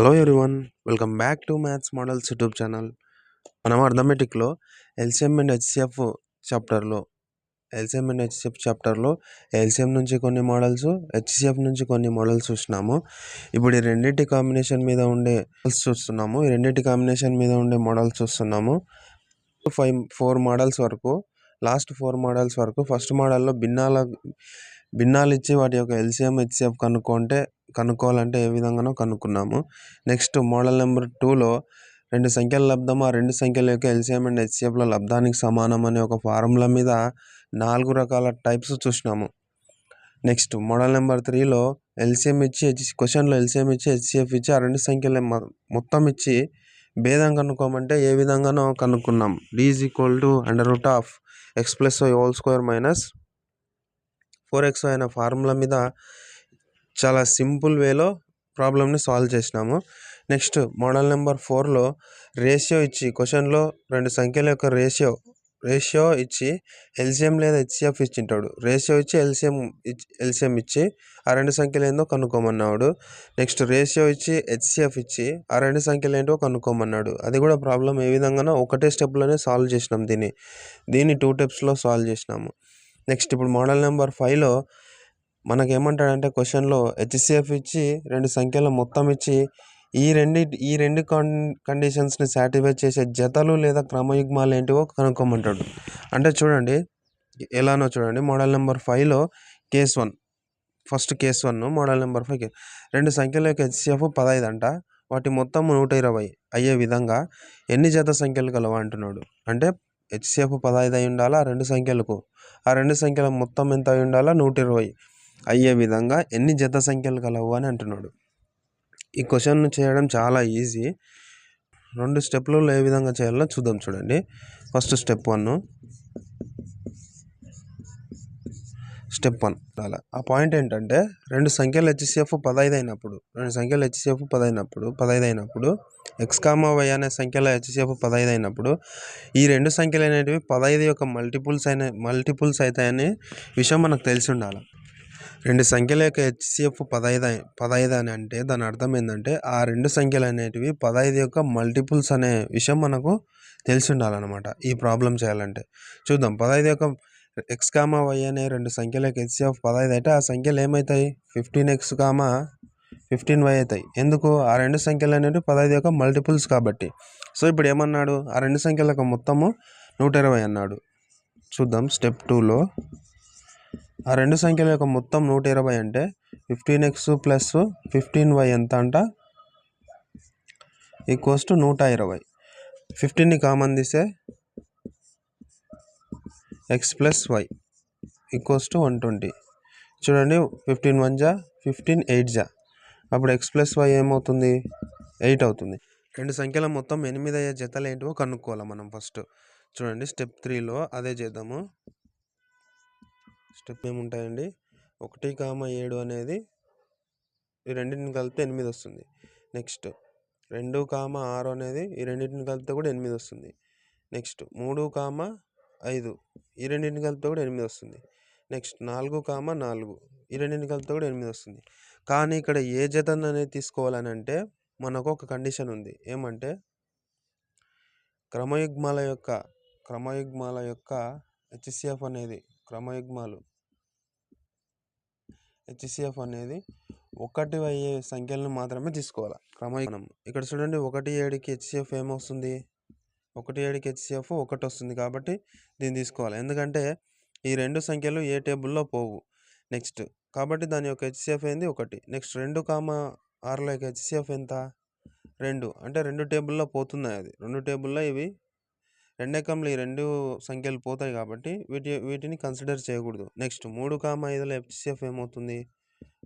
Hello everyone welcome back to maths models YouTube channel మనం అర్థమెటిక్లో LCM and HCF చాప్టర్లో LCM and HCF చాప్టర్లో LCM నుంచి కొన్ని మోడల్స్ హెచ్సిఎఫ్ నుంచి కొన్ని మోడల్స్ చూసినాము. ఇప్పుడు ఈ రెండింటి కాంబినేషన్ మీద ఉండే మోడల్స్ చూస్తున్నాము. ఈ రెండింటి కాంబినేషన్ మీద ఉండే మోడల్స్ చూస్తున్నాము. ఫైవ్ ఫోర్ మోడల్స్ వరకు లాస్ట్ ఫోర్ మోడల్స్ వరకు ఫస్ట్ మోడల్లో భిన్నాల భిన్నాలు ఇచ్చి వాటి యొక్క ఎల్సిఎం హెచ్సిఎఫ్ కనుక్కుంటే కనుక్కోవాలంటే ఏ విధంగానో కనుక్కున్నాము. నెక్స్ట్ మోడల్ నెంబర్ టూలో రెండు సంఖ్యల లబ్ధం ఆ రెండు సంఖ్యల యొక్క ఎల్సిఎం అండ్ హెచ్సిఎఫ్ల లబ్ధానికి సమానం అనే ఒక ఫార్ములా మీద నాలుగు రకాల టైప్స్ చూసినాము. నెక్స్ట్ మోడల్ నెంబర్ త్రీలో ఎల్సిఎం ఇచ్చి హెచ్ క్వశ్చన్లో ఎల్సిఎం ఇచ్చి హెచ్సిఎఫ్ ఇచ్చి ఆ రెండు సంఖ్యల మొత్తం ఇచ్చి భేదం కనుక్కోమంటే ఏ విధంగానో కనుక్కున్నాం. D is equal to under root of X plus whole square minus four X అనే ఫార్ములా మీద చాలా సింపుల్ వేలో ప్రాబ్లమ్ని సాల్వ్ చేసినాము. నెక్స్ట్ మోడల్ నెంబర్ ఫోర్లో రేషియో ఇచ్చి క్వశ్చన్లో రెండు సంఖ్యల యొక్క రేషియో రేషియో ఇచ్చి ఎల్సిఎం లేదా హెచ్సిఎఫ్ ఇచ్చింటాడు. రేషియో ఇచ్చి ఎల్సిఎం ఇచ్ ఎల్సిఎం ఇచ్చి ఆ రెండు సంఖ్యలు ఏందో కనుక్కోమన్నాడు. నెక్స్ట్ రేషియో ఇచ్చి హెచ్సిఎఫ్ ఇచ్చి ఆ రెండు సంఖ్యలు ఏంటో కనుక్కోమన్నాడు. అది కూడా ప్రాబ్లం ఏ విధంగానో ఒకటే స్టెప్లోనే సాల్వ్ చేసినాం దీన్ని. దీన్ని టూ టెప్స్లో సాల్వ్ చేసినాము. నెక్స్ట్ ఇప్పుడు మోడల్ నెంబర్ ఫైవ్లో మనకి ఏమంటాడంటే క్వశ్చన్లో హెచ్సిఎఫ్ ఇచ్చి రెండు సంఖ్యల మొత్తం ఇచ్చి ఈ రెండు ఈ రెండు కన్ కండిషన్స్ని సాటిస్ఫై చేసే జతలు లేదా క్రమయుగ్మాలు ఏంటివో కనుక్కోమంటాడు. అంటే చూడండి ఎలానో చూడండి మోడల్ నెంబర్ ఫైవ్లో case one first case one model number five రెండు సంఖ్యల యొక్క హెచ్సిఎఫ్ పదహైదు అంట వాటి మొత్తం నూట ఇరవై అయ్యే విధంగా ఎన్ని జత సంఖ్యలు కలవా అంటున్నాడు. అంటే హెచ్సిఎఫ్ పదహైదు అయి ఉండాలా? ఆ రెండు సంఖ్యలకు. ఆ రెండు సంఖ్యల మొత్తం ఎంత అయి ఉండాలా? నూట ఇరవై అయ్యే విధంగా ఎన్ని జత సంఖ్యలు కలవు అని అంటున్నాడు. ఈ క్వశ్చన్ చేయడం చాలా ఈజీ. రెండు స్టెప్లలో ఏ విధంగా చేయాలో చూద్దాం చూడండి. First step one. Step one అలా ఆ పాయింట్ ఏంటంటే రెండు సంఖ్యలు హెచ్సిఎఫ్ పదహైదు అయినప్పుడు రెండు సంఖ్యలు హెచ్సిఎఫ్ పదైనప్పుడు పదహైదు అయినప్పుడు ఎక్స్ కామా వై అనే సంఖ్యల హెచ్సిఎఫ్ పదహైదు అయినప్పుడు ఈ రెండు సంఖ్యలు అనేటివి పదహైదు యొక్క మల్టిపుల్స్ అయిన మల్టిపుల్స్ అవుతాయని విషయం మనకు తెలిసి ఉండాలి రెండు సంఖ్యల యొక్క హెచ్సిఎఫ్ పదహైదు పదహైదు అని అంటే దాని అర్థం ఏంటంటే ఆ రెండు సంఖ్యలు అనేటివి పదహైదు యొక్క మల్టిపుల్స్ అనే విషయం మనకు తెలిసి ఉండాలన్నమాట ఈ ప్రాబ్లం చేయాలంటే. చూద్దాం పదహైదు యొక్క ఎక్స్ కామా వై అనే రెండు సంఖ్యలకు హెచ్సిఎఫ్ పదహైదు అయితే ఆ సంఖ్యలు ఏమవుతాయి fifteen X comma fifteen Y అవుతాయి. ఎందుకు? ఆ రెండు సంఖ్యలు అనేవి పదహైదు యొక్క మల్టిపుల్స్ కాబట్టి. సో ఇప్పుడు ఏమన్నాడు? ఆ రెండు సంఖ్యలకు మొత్తము నూట ఇరవై అన్నాడు. చూద్దాం స్టెప్ టూలో ఆ రెండు సంఖ్యల యొక్క మొత్తం నూట ఇరవై అంటే fifteen X plus fifteen Y ఎంత అంట? ఈక్వల్స్ టు నూట ఇరవై. ఫిఫ్టీన్ని కామన్ తీసే X plus Y equals to one twenty చూడండి ఫిఫ్టీన్ వన్ జా ఫిఫ్టీన్ ఎయిట్ జా అప్పుడు ఎక్స్ ప్లస్ వై ఏమవుతుంది? ఎయిట్ అవుతుంది. రెండు సంఖ్యల మొత్తం ఎనిమిది అయ్యే జతలు ఏంటివో కనుక్కోవాలి మనం ఫస్ట్ చూడండి స్టెప్ త్రీలో అదే చేద్దాము. స్టెప్ ఏముంటాయండి? ఒకటి కామ ఏడు అనేది ఈ రెండింటిని కలిపితే ఎనిమిది వస్తుంది. నెక్స్ట్ రెండు కామ ఆరు అనేది ఈ రెండింటిని కలిపితే కూడా ఎనిమిది వస్తుంది. నెక్స్ట్ మూడు కామ ఐదు. ఈ రెండింటిని కలిపితే కూడా ఎనిమిది వస్తుంది. నెక్స్ట్ నాలుగు కామ నాలుగు. ఈ రెండింటిని కలిపితే కూడా ఎనిమిది వస్తుంది. కానీ ఇక్కడ ఏ జతన్ అనేది తీసుకోవాలని అంటే మనకు ఒక కండిషన్ ఉంది. ఏమంటే క్రమయుగ్మాల యొక్క క్రమయుగ్మాల యొక్క హెచ్సిఎఫ్ అనేది క్రమయుగ్మాలు హెచ్సిఎఫ్ అనేది ఒకటి అయ్యే సంఖ్యలను మాత్రమే తీసుకోవాలి. క్రమయుగ్మం ఇక్కడ చూడండి ఒకటి ఏడుకి హెచ్సిఎఫ్ ఏమొస్తుంది? ఒకటి ఏడుకి హెచ్సిఎఫ్ ఒకటి వస్తుంది కాబట్టి దీన్ని తీసుకోవాలి. ఎందుకంటే ఈ రెండు సంఖ్యలు ఏ టేబుల్లో పోవు. నెక్స్ట్ కాబట్టి దాని యొక్క హెచ్సిఎఫ్ ఏంది? ఒకటి. నెక్స్ట్ రెండు కామ ఆరులో యొక్క హెచ్సిఎఫ్ ఎంత? రెండు. అంటే రెండు టేబుల్లో పోతున్నాయి అది. రెండు టేబుల్లో ఇవి రెండెకంలో ఈ రెండు సంఖ్యలు పోతాయి కాబట్టి వీటి వీటిని కన్సిడర్ చేయకూడదు. నెక్స్ట్ మూడు కామ ఐదులో హెచ్సిఎఫ్ ఏమవుతుంది?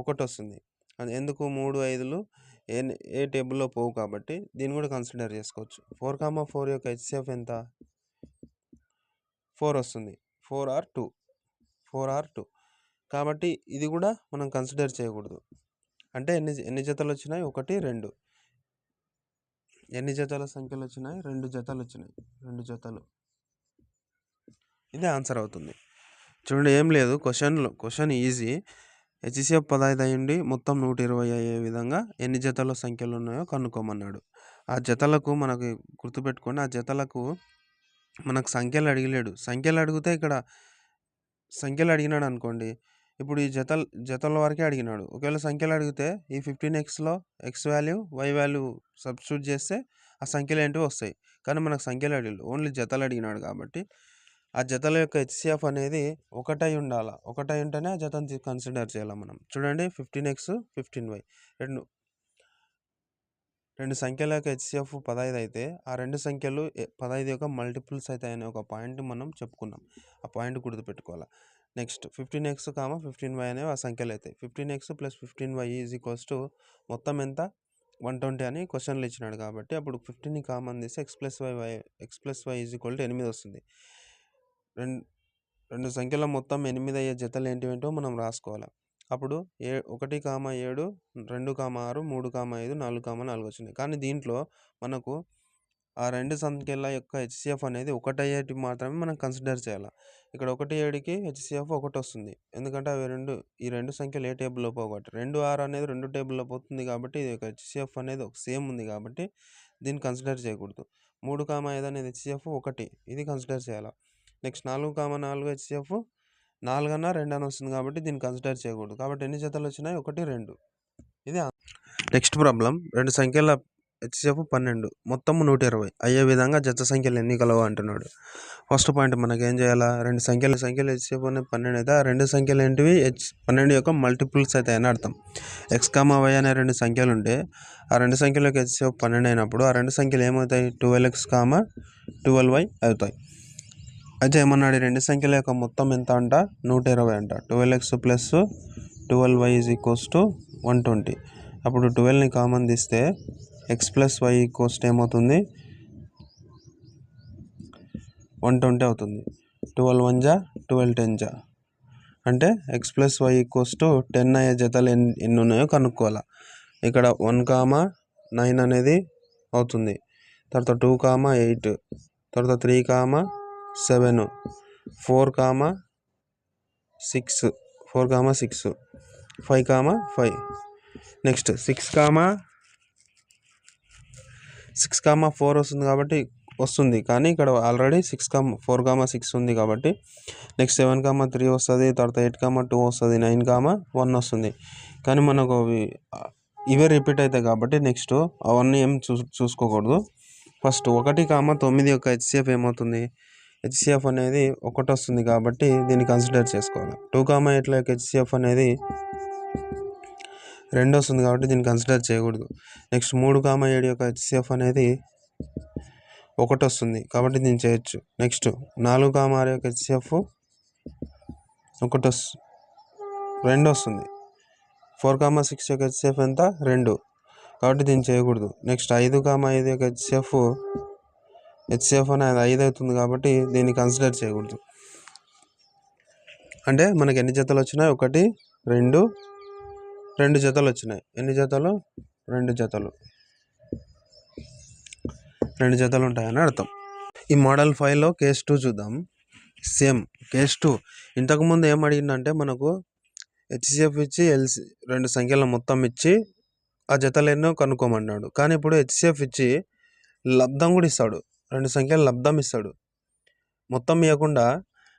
ఒకటి వస్తుంది అది ఎందుకు మూడు ఐదులు? ఏ ఏ టేబుల్లో పోవు కాబట్టి దీన్ని కూడా కన్సిడర్ చేసుకోవచ్చు. ఫోర్ కామా ఫోర్ యొక్క హెచ్సిఎఫ్ ఎంత? ఫోర్ వస్తుంది. Four or two. Four or two. కాబట్టి ఇది కూడా మనం కన్సిడర్ చేయకూడదు. అంటే ఎన్ని ఎన్ని జతలు వచ్చినాయి? ఒకటి రెండు. ఎన్ని జతల సంఖ్యలు వచ్చినాయి? రెండు జతలు వచ్చినాయి. రెండు జతలు. ఇది ఆన్సర్ అవుతుంది. చూడండి ఏం లేదు. క్వశ్చన్లో క్వశ్చన్ ఈజీ. హెచ్సిఎఫ్ పదహైదు అయ్యుండి మొత్తం నూట ఇరవై అయ్యే విధంగా ఎన్ని జతల సంఖ్యలు ఉన్నాయో కనుక్కోమన్నాడు. ఆ జతలకు మనకి గుర్తుపెట్టుకొని ఆ జతలకు మనకు సంఖ్యలు అడిగలేడు. సంఖ్యలు అడిగితే ఇక్కడ సంఖ్యలు అడిగినాడు అనుకోండి. ఇప్పుడు ఈ జతల జతల వరకే అడిగినాడు. ఒకవేళ సంఖ్యలు అడిగితే ఈ ఫిఫ్టీన్ ఎక్స్లో X value Y value substitute చేస్తే ఆ సంఖ్యలు ఏంటివి వస్తాయి. కానీ మనకు సంఖ్యలు అడిగాడు ఓన్లీ జతలు అడిగినాడు కాబట్టి ఆ జతల యొక్క హెచ్సిఎఫ్ అనేది ఒకటై ఉండాలి? ఒకటై ఉంటేనే ఆ జతను కన్సిడర్ చేయాలి మనం? చూడండి ఫిఫ్టీన్ ఎక్స్ ఫిఫ్టీన్ వై రెండు రెండు సంఖ్యల యొక్క హెచ్సిఎఫ్ పదహైదు అయితే ఆ రెండు సంఖ్యలు పదహైదు యొక్క మల్టిపుల్స్ అయితే అనే ఒక పాయింట్ మనం చెప్పుకున్నాం. ఆ పాయింట్ గుర్తుపెట్టుకోవాలి? Next fifteen X comma fifteen Y అనేవి ఆ సంఖ్యలు అవుతాయి fifteen X plus fifteen Y is equals to మొత్తం ఎంత? వన్ ట్వంటీ అని క్వశ్చన్లు ఇచ్చినాడు కాబట్టి అప్పుడు ఫిఫ్టీన్ కామన్ తీసి X plus Y Y X plus Y is equal to ఎనిమిది వస్తుంది. రెండు రెండు సంఖ్యల మొత్తం ఎనిమిది అయ్యే జతలు ఏంటివేంటో మనం రాసుకోవాలి. అప్పుడు ఏ ఒకటి కామ ఏడు రెండు కామ ఆరు మూడు కామ ఐదు నాలుగు కామ నాలుగు వచ్చినాయి. కానీ దీంట్లో మనకు ఆ రెండు సంఖ్యల యొక్క హెచ్సిఎఫ్ అనేది ఒకటయ్యేటి మాత్రమే మనం కన్సిడర్ చేయాలి. ఇక్కడ ఒకటి ఏడుకి హెచ్సిఎఫ్ ఒకటి వస్తుంది. ఎందుకంటే అవి రెండు ఈ రెండు సంఖ్యలు ఏ టేబుల్లో పోగొట్టి రెండు ఆరు అనేది రెండు టేబుల్లో పోతుంది కాబట్టి ఇది ఒక హెచ్సిఎఫ్ అనేది ఒక సేమ్ ఉంది కాబట్టి దీన్ని కన్సిడర్ చేయకూడదు. మూడు కామ ఐదు అనేది హెచ్సిఎఫ్ ఒకటి. ఇది కన్సిడర్ చేయాలి. నెక్స్ట్ నాలుగు కామ నాలుగు హెచ్సిఎఫ్ నాలుగన్నా రెండు అని వస్తుంది కాబట్టి దీన్ని కన్సిడర్ చేయకూడదు. కాబట్టి ఎన్ని జతలు వచ్చినాయి? ఒకటి రెండు. ఇది నెక్స్ట్ ప్రాబ్లం. రెండు సంఖ్యల హెచ్సిఎఫ్ పన్నెండు. మొత్తం నూట ఇరవై. అయ్యే విధంగా జత సంఖ్యలు ఎన్ని కలవు అంటున్నాడు. ఫస్ట్ పాయింట్ మనకి ఏం చేయాలా? రెండు సంఖ్యల సంఖ్యలు హెచ్సిఎఫ్ అనేది పన్నెండు అయితే ఆ రెండు సంఖ్యలు ఏంటివి? హెచ్ పన్నెండు యొక్క మల్టిపుల్స్ అయితే అని అర్థం. ఎక్స్ కామా వై అనే రెండు సంఖ్యలు ఉంటే ఆ రెండు సంఖ్యలకు హెచ్సిఎఫ్ పన్నెండు అయినప్పుడు ఆ రెండు సంఖ్యలు ఏమవుతాయి? Twelve X comma twelve Y అవుతాయి. అయితే ఏమన్నాడు? రెండు సంఖ్యల యొక్క మొత్తం ఎంత అంట? నూట ఇరవై అంట. Twelve X plus twelve Y is equals to one twenty. అప్పుడు ట్వెల్వ్ని కామన్ తీస్తే ఎక్స్ ప్లస్ వై ఈక్వల్స్ ఏమవుతుంది? వన్ ట్వంటీ అవుతుంది. ట్వెల్వ్ వన్ జా ట్వెల్వ్ టెన్ జా. అంటే X plus Y equals to ten అయ్యే జతలు ఎన్ని ఎన్ని ఉన్నాయో కనుక్కోవాలి. ఇక్కడ వన్ కామా నైన్ అనేది అవుతుంది. తర్వాత టూ కామా ఎయిట్. తర్వాత three comma seven. Four comma six. Four comma six. Five comma five. Next six comma six comma four వస్తుంది కాబట్టి వస్తుంది. కానీ ఇక్కడ already six comma four comma six ఉంది కాబట్టి నెక్స్ట్ సెవెన్ కామా త్రీ వస్తుంది. తర్వాత ఎయిట్ కామా టూ వస్తుంది. నైన్ కామా వన్ వస్తుంది. కానీ మనకు ఇవే రిపీట్ అవుతాయి కాబట్టి నెక్స్ట్ అవన్నీ ఏం చూ చూసుకోకూడదు. ఫస్ట్ ఒకటి కామా తొమ్మిది యొక్క హెచ్సిఎఫ్ ఏమవుతుంది? హెచ్సిఎఫ్ అనేది ఒకటి వస్తుంది కాబట్టి దీన్ని కన్సిడర్ చేసుకోవాలి. టూ కామా ఎయిట్ల హెచ్సిఎఫ్ అనేది రెండు వస్తుంది కాబట్టి దీన్ని కన్సిడర్ చేయకూడదు. నెక్స్ట్ మూడు కామా ఏడు యొక్క హెచ్సిఎఫ్ అనేది ఒకటి వస్తుంది కాబట్టి దీన్ని చేయొచ్చు. నెక్స్ట్ నాలుగు కామా ఆరు యొక్క హెచ్సిఎఫ్ ఒకటి వస్తుంది రెండు వస్తుంది ఫోర్ కామా సిక్స్ యొక్క హెచ్సిఎఫ్ ఎంత? రెండు. కాబట్టి దీన్ని చేయకూడదు. నెక్స్ట్ ఐదు కామా ఐదు యొక్క హెచ్సిఎఫ్ హెచ్సిఎఫ్ అనేది ఐదు అవుతుంది కాబట్టి దీన్ని కన్సిడర్ చేయకూడదు. అంటే మనకి ఎన్ని జతలు వచ్చినాయి? ఒకటి రెండు రెండు జతలు వచ్చినాయి. ఎన్ని జతలు? రెండు జతలు. రెండు జతలు ఉంటాయని అర్థం. ఈ మోడల్ ఫైవ్లో కేస్ టూ చూద్దాం. సేమ్ కేస్ టూ ఇంతకుముందు ఏం అడిగిందంటే మనకు హెచ్సిఎఫ్ ఇచ్చి ఎల్సి రెండు సంఖ్యల మొత్తం ఇచ్చి ఆ జతలు ఎన్నో కనుక్కోమన్నాడు. కానీ ఇప్పుడు హెచ్సిఎఫ్ ఇచ్చి లబ్ధం కూడా ఇస్తాడు. రెండు సంఖ్యలు లబ్ధం ఇస్తాడు. మొత్తం ఇవ్వకుండా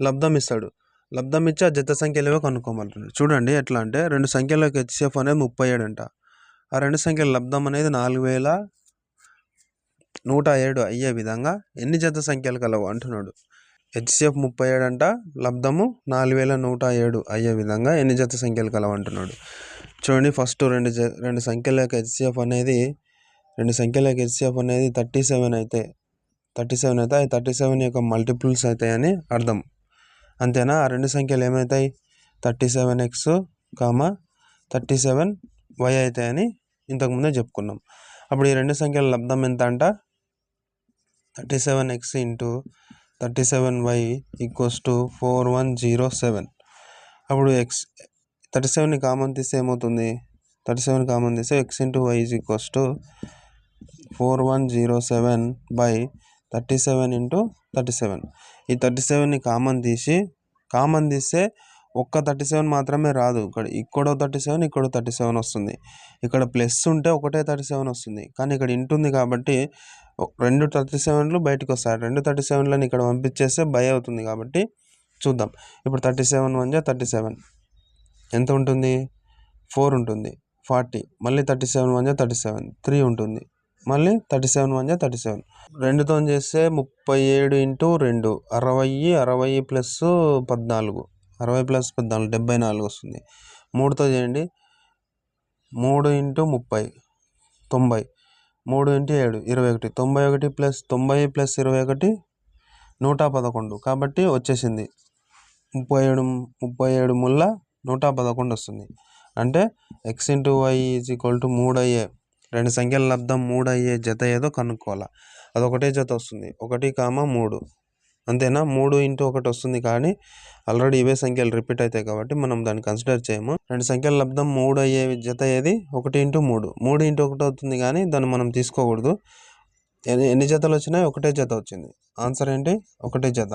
లబ్ధం ఇస్తాడు. లబ్ధం ఇచ్చి ఆ జత సంఖ్యలు కనుక్కోమంటున్నాడు. చూడండి ఎట్లా అంటే రెండు సంఖ్యలకు హెచ్సిఎఫ్ అనేది ముప్పై ఏడు అంట ఆ రెండు సంఖ్యల లబ్ధం అనేది నాలుగు వేల నూట ఏడు అయ్యే విధంగా ఎన్ని జత సంఖ్యలు కలవు అంటున్నాడు. హెచ్సిఎఫ్ ముప్పై ఏడు అంట లబ్ధము నాలుగు వేల నూట ఏడు అయ్యే విధంగా ఎన్ని జత సంఖ్యలు కలవు అంటున్నాడు. చూడండి ఫస్ట్ రెండు జ రెండు సంఖ్యల యొక్క హెచ్సిఎఫ్ అనేది రెండు సంఖ్యల యొక్క హెచ్సిఎఫ్ అనేది థర్టీ సెవెన్ అయితే థర్టీ సెవెన్ అవుతాయి. థర్టీ సెవెన్ యొక్క మల్టిపుల్స్ అవుతాయని అర్థం. అంతేనా? ఆ రెండు సంఖ్యలు ఏమవుతాయి? Thirty seven X comma thirty seven Y అవుతాయని ఇంతకుముందే చెప్పుకున్నాం. అప్పుడు ఈ రెండు సంఖ్యల లబ్ధం ఎంత అంట? Thirty seven X into thirty seven Y equals to four one zero seven. అప్పుడు ఎక్స్ థర్టీ సెవెన్ కామన్ తీస్తే ఏమవుతుంది? థర్టీ సెవెన్ కామన్ తీస్తే X into Y is equals to four one zero seven by thirty seven into thirty seven. ఈ thirty సెవెన్ని common తీసి common తీస్తే ఒక్క thirty seven మాత్రమే రాదు. ఇక్కడ ఇక్కడో థర్టీ సెవెన్ ఇక్కడో థర్టీ సెవెన్ వస్తుంది. ఇక్కడ ప్లస్ ఉంటే ఒకటే థర్టీ సెవెన్ వస్తుంది. కానీ ఇక్కడ ఇంటుంది కాబట్టి రెండు థర్టీ సెవెన్లు బయటకు వస్తాయి. రెండు థర్టీ సెవెన్లను ఇక్కడ పంపించేస్తే బై అవుతుంది కాబట్టి చూద్దాం. ఇప్పుడు థర్టీ సెవెన్ వన్ జా థర్టీ సెవెన్. ఎంత ఉంటుంది? ఫోర్ ఉంటుంది. ఫార్టీ. మళ్ళీ థర్టీ సెవెన్ వన్ జా థర్టీ సెవెన్. త్రీ ఉంటుంది. మళ్ళీ థర్టీ సెవెన్ వన్ జా థర్టీ సెవెన్. రెండుతో చేస్తే ముప్పై ఏడు ఇంటూ రెండు అరవై అరవై ప్లస్ పద్నాలుగు. అరవై ప్లస్ పద్నాలుగు డెబ్బై నాలుగు వస్తుంది. మూడుతో చేయండి. మూడు ఇంటూ ముప్పై తొంభై. మూడు ఇంటూ ఏడు ఇరవై ఒకటి. తొంభై ఒకటి ప్లస్ తొంభై ప్లస్ ఇరవై ఒకటి నూట పదకొండు. కాబట్టి వచ్చేసింది. ముప్పై ఏడు ముప్పై ఏడు ముళ్ళ నూట పదకొండు వస్తుంది. అంటే X into Y is equal to మూడు అయ్యే రెండు సంఖ్యల లబ్ధం మూడు అయ్యే జత ఏదో కనుక్కోవాలి. అది ఒకటే జత వస్తుంది. ఒకటి కామ మూడు. అంతేనా? మూడు ఇంటూ ఒకటి వస్తుంది కానీ ఆల్రెడీ ఇవే సంఖ్యలు రిపీట్ అవుతాయి కాబట్టి మనం దాన్ని కన్సిడర్ చేయము. రెండు సంఖ్యల లబ్ధం మూడు అయ్యే జత ఏది? ఒకటి ఇంటూ మూడు. మూడు ఇంటూ ఒకటి అవుతుంది కానీ దాన్ని మనం తీసుకోకూడదు. ఎన్ని ఎన్ని జతలు వచ్చినాయి? ఒకటే జత వచ్చింది. ఆన్సర్ ఏంటి? ఒకటే జత.